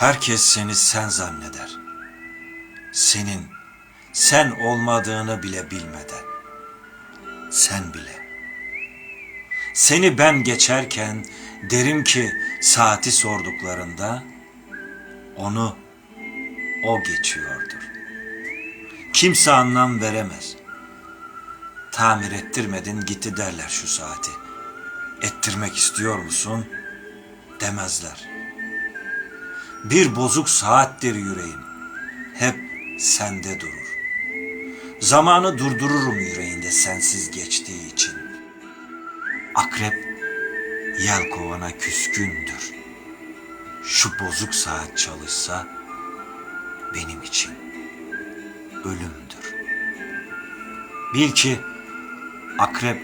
Herkes seni sen zanneder. Senin sen olmadığını bile bilmeden. Sen bile. Seni ben geçerken derim ki saati sorduklarında onu o geçiyordur. Kimse anlam veremez. Tamir ettirmedin gitti derler şu saati. Ettirmek istiyor musun? Demezler. Bir bozuk saattir yüreğim. Hep sende durur. Zamanı durdururum yüreğinde sensiz geçtiği için. Akrep yel kovana küskündür. Şu bozuk saat çalışsa benim için ölümdür. Bil ki akrep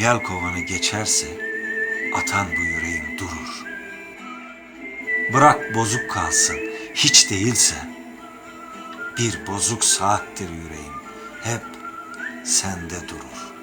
yel kovanı geçerse atan bu yüreğim durur. Bırak bozuk kalsın. Hiç değilse. Bir bozuk saattir yüreğim. Hep sende durur.